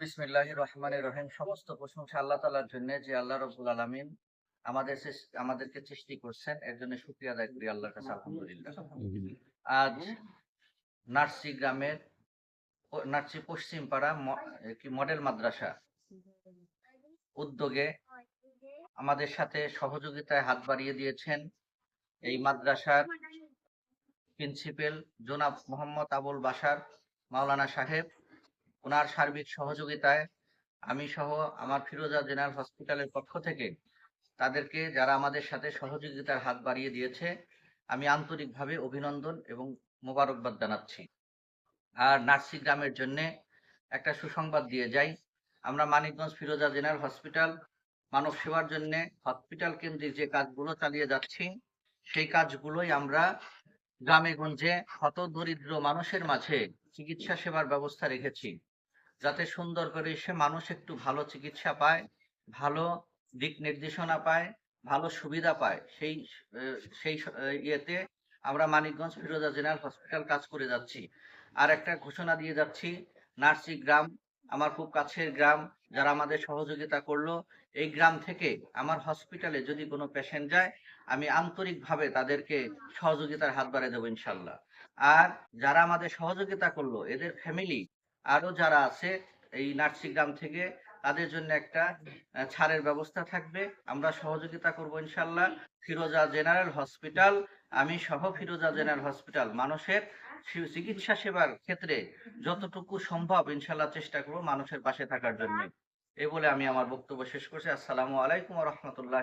বিসমিল্লাহ রহমানের রহিম। সমস্ত প্রশংসা আল্লাহ তালার জন্য যে আল্লাহ রবুল আলমিন আমাদের আমাদেরকে সৃষ্টি করছেন। এর জন্য শুক্রিয়া আদায় করি আল্লাহর কাছে, আলহামদুলিল্লাহ। আজ নার্সি গ্রামের, নার্সি পশ্চিম পাড়া কি, মডেল মাদ্রাসা উদ্যোগে আমাদের সাথে সহযোগিতায় হাত বাড়িয়ে দিয়েছেন এই মাদ্রাসার প্রিন্সিপাল জনাব মোহাম্মদ আবুল বাসার মাওলানা সাহেব। ওনার সার্বিক সহযোগিতায় আমি সহ আমার ফিরোজা জেনারেল হসপিটালের পক্ষ থেকে তাদেরকে যারা আমাদের সাথে সহযোগিতার হাত বাড়িয়ে দিয়েছে, আমি আন্তরিকভাবে অভিনন্দন এবং মোবারকবাদ জানাচ্ছি। আর নার্সি গ্রামের জন্য একটা সুসংবাদ দিয়ে যাই। আমরা মানিকগঞ্জ ফিরোজা জেনারেল হসপিটাল মানব সেবার জন্য হসপিটাল কেন্দ্রিক যে কাজগুলো চালিয়ে যাচ্ছি, সেই কাজগুলোই আমরা গ্রামে গঞ্জে হত দরিদ্র মানুষের মাঝে চিকিৎসা সেবার ব্যবস্থা রেখেছি। যাতে সুন্দর করে সে মানুষ একটু ভালো চিকিৎসা পায়, ভালো দিক নির্দেশনা পায়, ভালো সুবিধা পায়, সেই সেই ইয়েতে আমরা মানিকগঞ্জ ফিরোজা জেনারেল হসপিটাল কাজ করে যাচ্ছি। আর একটা ঘোষণা দিয়ে যাচ্ছি, নার্সি গ্রাম, আমার খুব কাছের গ্রাম, যারা আমাদের সহযোগিতা করল, এই গ্রাম থেকে আমার হসপিটালে যদি কোনো পেশেন্ট যায়, আমি আন্তরিকভাবে তাদেরকে সহযোগিতার হাত বাড়িয়ে দেবো ইনশাল্লাহ। আর যারা আমাদের সহযোগিতা করল, এদের ফ্যামিলি আরও যারা আছে এই নার্সি গ্রাম থেকে, তাদের জন্য একটা ছাড়ের ব্যবস্থা থাকবে। আমরা সহযোগিতা করব ইনশাল্লাহ ফিরোজা জেনারেল হসপিটাল, আমি সহ ফিরোজা জেনারেল হসপিটাল। মানুষের চিকিৎসা সেবার ক্ষেত্রে যতটুকু সম্ভব ইনশাল্লাহ চেষ্টা করব মানুষের পাশে থাকার জন্য। এই বলে আমি আমার বক্তব্য শেষ করছি। আসসালামু আলাইকুম রহমতুল্লাহ